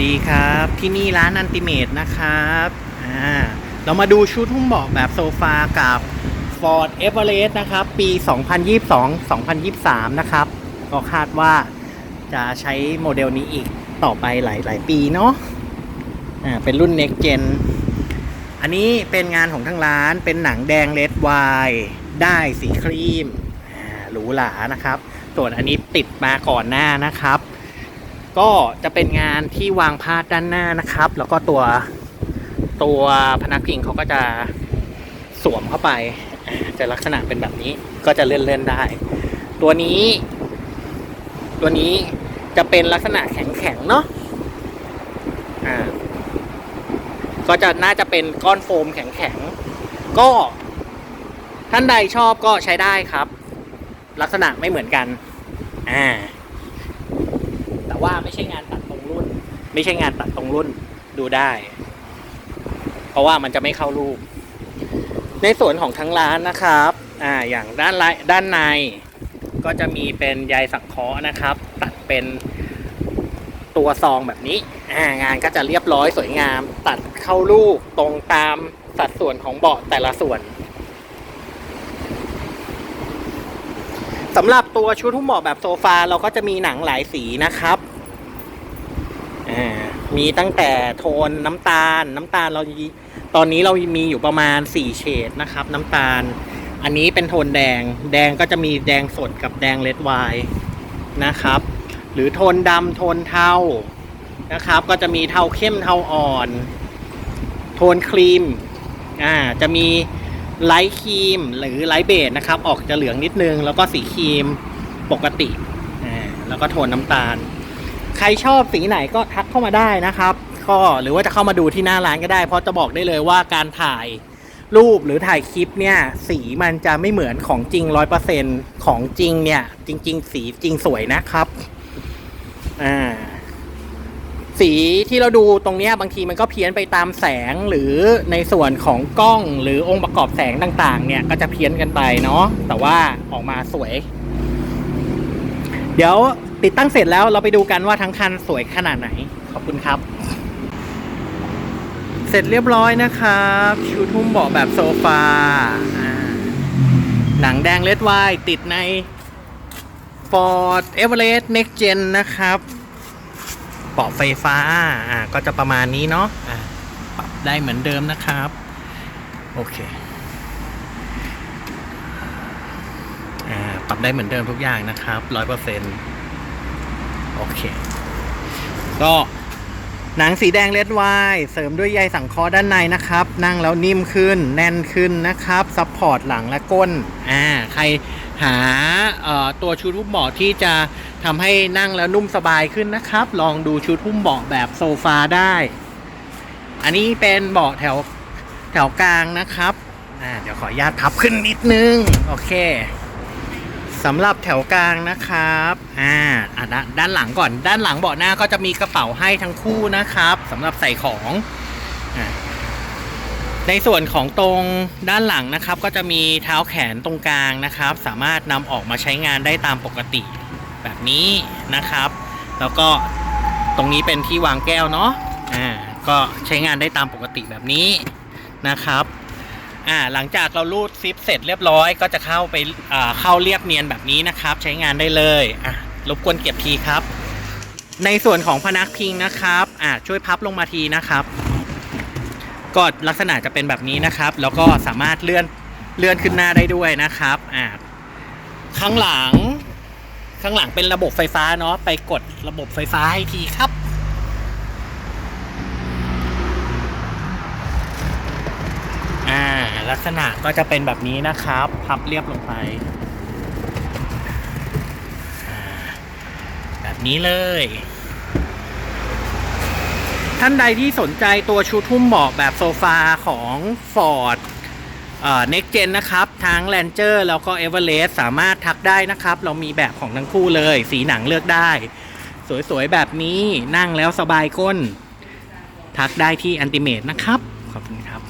ดีครับ ที่นี่ร้านอันติเมตนะครับอ่าเรามาดูชุดหุ้มเบาะแบบโซฟากับ Ford Everest นะครับ ปี 2022-2023 นะครับ ก็คาดว่าจะใช้โมเดลนี้อีกต่อไปหลาย ๆ ปีเนาะอ่าเป็นรุ่น Next Gen อันนี้เป็นงานของทางร้านเป็นหนังแดงเลดไวน์ได้สีครีมอ่าหรูหรานะครับ ส่วนอันนี้ติดมาก่อนหน้านะครับ ก็จะเป็นงานที่วางพาดด้านหน้านะครับ แล้วก็ตัวตัวพนักพิงเขาก็จะสวมเข้าไป จะลักษณะเป็นแบบนี้ก็จะเลื่อนเลื่อนได้ ตัวนี้ ตัวนี้จะเป็นลักษณะแข็งแข็งๆเนาะอ่าก็จะน่าจะเป็นก้อนโฟมแข็งๆก็ท่านใดชอบก็ใช้ได้ครับ ลักษณะไม่เหมือนกัน อ่า ว่าไม่ใช่งานตัดตรงรุ่น ไม่ใช่งานตัดตรงรุ่นดูได้ เพราะว่ามันจะไม่เข้ารูป ในส่วนของทั้งร้านนะครับอ่าอย่างด้านไลด้านในก็จะมีเป็นใยสังเคราะห์นะครับ ตัดเป็นตัวซองแบบนี้อ่างานก็จะเรียบร้อยสวยงาม ตัดเข้ารูปตรงตามสัดส่วนของเบาะแต่ละส่วนสำหรับตัวชุดหุ้มเบาะแบบโซฟาเราก็จะมีหนังหลายสีนะครับ มีตั้งแต่โทนน้ำตาล น้ำตาลเราตอนนี้เรามีอยู่ประมาณ 4 เฉดนะครับ น้ำตาล อันนี้เป็นโทนแดง แดงก็จะมีแดงสดกับแดงเลดไวน์นะครับ หรือโทนดำโทนเทานะครับ ก็จะมีเทาเข้มเทาอ่อน โทนครีมอ่าจะมีไลท์ครีมหรือไลท์เบจนะครับ ออกจะเหลืองนิดนึง แล้วก็สีครีมปกติอ่าแล้วก็โทนน้ำตาล ใครชอบสีไหนก็ทักเข้ามาได้นะครับ ก็หรือว่าจะเข้ามาดูที่หน้าร้านก็ได้ เพราะจะบอกได้เลยว่าการถ่ายรูปหรือถ่ายคลิปเนี่ย สีมันจะไม่เหมือนของจริงร้อยเปอร์เซ็นของจริงเนี่ย จริง ๆ สีจริงสวยนะครับอ่าสีที่เราดูตรงเนี้ยบางทีมันก็เพี้ยนไปตามแสงหรือในส่วนของกล้องหรือองค์ประกอบแสงต่าง ๆ เนี่ยก็จะเพี้ยนกันไปเนาะแต่ว่าออกมาสวย เดี๋ยว ติดตั้งเสร็จแล้วเราไปดูกันว่าทั้งคันสวยขนาดไหน ขอบคุณครับ เสร็จเรียบร้อยนะครับชุดหุ้มเบาะแบบโซฟาหนังแดงเลดไวน์ติดใน Ford Everest Next Gen นะครับเบาะไฟฟ้าอ่าก็จะประมาณนี้เนาะอ่าปรับได้เหมือนเดิมนะครับ โอเคอ่าปรับได้เหมือนเดิมทุกอย่างนะครับร้อยเปอร์เซ็นต์ โอเค ก็หนังสีแดงเลดไวเสริมด้วยใยสังเคราะห์ด้านในนะครับ นั่งแล้วนิ่มขึ้น แน่นขึ้นนะครับซัพพอร์ตหลังและก้นอ่าใครหาตัวชุดหุ้มเบาะที่จะทำให้นั่งแล้วนุ่มสบายขึ้นนะครับ ลองดูชุดหุ้มเบาะแบบโซฟาได้ อันนี้เป็นเบาะแถวแถวกลางนะครับอ่าเดี๋ยวขออนุญาตพับขึ้นนิดนึง โอเค สำหรับแถวกลางนะครับอ่าอะด้านด้านหลังก่อน ด้านหลังเบาะหน้าก็จะมีกระเป๋าให้ทั้งคู่นะครับสำหรับใส่ของอในส่วนของตรงด้านหลังนะครับ ก็จะมีเท้าแขนตรงกลางนะครับ สามารถนำออกมาใช้งานได้ตามปกติแบบนี้นะครับ แล้วก็ตรงนี้เป็นที่วางแก้วเนาะอ่าก็ใช้งานได้ตามปกติแบบนี้นะครับ อ่าหลังจากเรารูดซิปเสร็จเรียบร้อย ก็จะเข้าไปอ่าเข้าเรียบเนียนแบบนี้นะครับ ใช้งานได้เลยอะรบกวนเก็บทีครับ ในส่วนของพนักพิงนะครับอ่าช่วยพับลงมาทีนะครับก็ลักษณะจะเป็นแบบนี้นะครับ แล้วก็สามารถเลื่อนเลื่อนขึ้นหน้าได้ด้วยนะครับอ่าข้างหลังข้างหลังเป็นระบบไฟฟ้าเนาะไปกดระบบไฟฟ้าให้ทีครับ อ่า ลักษณะก็จะเป็นแบบนี้นะครับ พับเรียบลงไป แบบนี้เลย ท่านใดที่สนใจตัวชุดหุ้มเบาะแบบโซฟาของ Ford เอ่อ Next Gen นะครับ ทั้ง Ranger แล้วก็ Everest สามารถทักได้นะครับ เรามีแบบของทั้งคู่เลย สีหนังเลือกได้ สวยๆ แบบนี้นั่งแล้วสบายก้น ทักได้ที่ Ultimate นะครับ ขอบคุณครับ